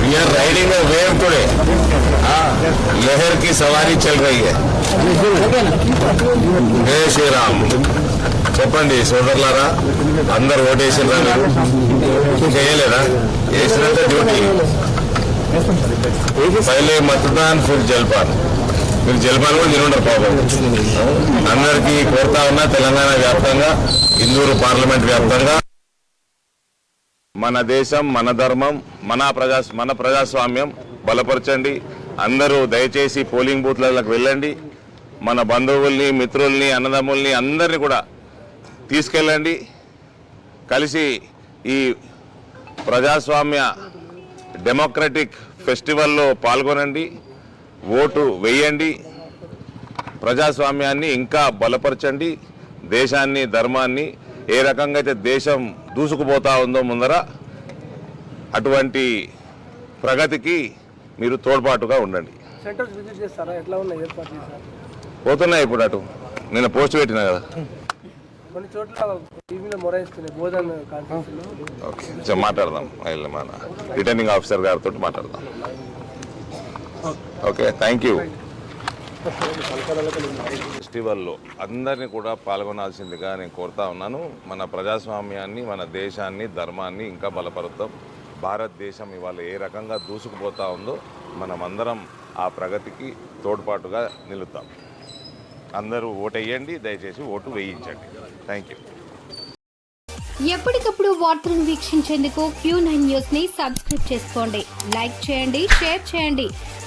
we are riding a wave today हाँ लहर की सवारी चल रही है జై శ్రీరామ్ చెప్పండి సోదరులారా అందరు ఓటేసినరా మీరు చేయలేదా వేసినంత డ్యూటీ పైలే మతదాన్ ఫిర్ జల్పాన్ మీరు జల్పాన్ కూడా తినుండరు పాపం అందరికీ కోరుతా ఉన్నా తెలంగాణ వ్యాప్తంగా ఇందూరు పార్లమెంట్ వ్యాప్తంగా మన దేశం మన ధర్మం మన ప్రజా మన ప్రజాస్వామ్యం బలపరచండి. అందరూ దయచేసి పోలింగ్ బూత్లకు వెళ్ళండి. మన బంధువుల్ని మిత్రుల్ని అన్నదమ్ముల్ని అందరినీ కూడా తీసుకెళ్ళండి. కలిసి ఈ ప్రజాస్వామ్య డెమోక్రటిక్ ఫెస్టివల్లో పాల్గొనండి. ఓటు వేయండి. ప్రజాస్వామ్యాన్ని ఇంకా బలపరచండి. దేశాన్ని ధర్మాన్ని ఏ రకంగా అయితే దేశం దూసుకుపోతా ఉందో ముందర అటువంటి ప్రగతికి మీరు తోడ్పాటుగా ఉండండి. పోతున్నాయి ఇప్పుడు అటు. నేను పోస్ట్ పెట్టినా కదా. కొన్ని చోట్ల మాట్లాడదాం మన రిటర్నింగ్ ఆఫీసర్ గారితో మాట్లాడదాం. ఓకే. థ్యాంక్ యూ ఫెస్టివల్లో అందరినీ కూడా పాల్గొనాల్సిందిగా నేను కోరుతా ఉన్నాను. మన ప్రజాస్వామ్యాన్ని మన దేశాన్ని ధర్మాన్ని ఇంకా బలపరుద్దాం. భారతదేశం ఇవాళ ఏ రకంగా దూసుకుపోతా ఉందో మనమందరం ఆ ప్రగతికి తోడ్పాటుగా నిలుద్దాం. అందరూ ఓటేయండి దయచేసి ఓటు వేయించండి. థ్యాంక్ యూ ఎప్పటికప్పుడు వార్తలను వీక్షించేందుకు క్యూ నైన్ న్యూస్ని సబ్స్క్రైబ్ చేసుకోండి. లైక్ చేయండి షేర్ చేయండి.